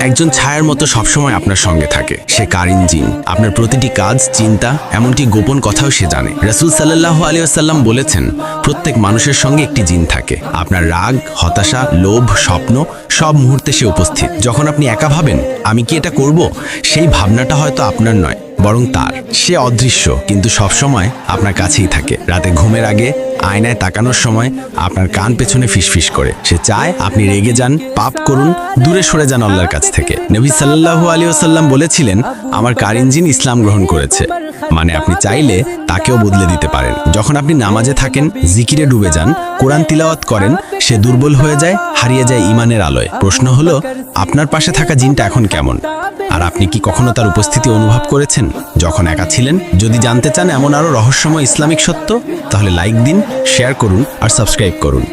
একজন ছায়ার মতো সবসময় আপনার সঙ্গে থাকে। সে কারিন জিন। আপনার প্রতিটি কাজ, চিন্তা, এমনকি গোপন কথাও সে জানে। রসুল সাল্লাহ আলিয়াল্লাম বলেছেন, প্রত্যেক মানুষের সঙ্গে একটি জিন থাকে। আপনার রাগ, হতাশা, লোভ, স্বপ্ন, সব মুহূর্তে সে উপস্থিত। যখন আপনি একা ভাবেন, আমি কি এটা করব? সেই ভাবনাটা হয়তো আপনার নয়। বরং তার। সে অদৃশ্য, কিন্তু সবসময় আপনার কাছেই থাকে। রাতে ঘুমের আগে আয়নায় তাকানোর সময় আপনার কান পেছনে ফিসফিস করে। সে চায় আপনি রেগে যান, পাপ করুন, দূরে সরে যান আল্লাহর কাছ থেকে। নবী সাল্লাহু আলাইহি ওয়াসাল্লাম বলেছিলেন, আমার কারিনজিন ইসলাম গ্রহণ করেছে? মানে আপনি চাইলে তাকেও বদলে দিতে পারেন। যখন আপনি নামাজে থাকেন, জিকিরে ডুবে যান, কোরআন তিলাওয়াত করেন সে দুর্বল হয়ে যায়, হারিয়ে যায় ইমানের আলোয়। প্রশ্ন হলো, আপনার পাশে থাকা জিনটা এখন কেমন? আর আপনি কি কখনো তার উপস্থিতি অনুভব করেছেন? যখন একা ছিলেন, যদি জানতে চান এমন আরও রহস্যময় ইসলামিক সত্য, তাহলে লাইক দিন, শেয়ার করুন, আর সাবস্ক্রাইব করুন।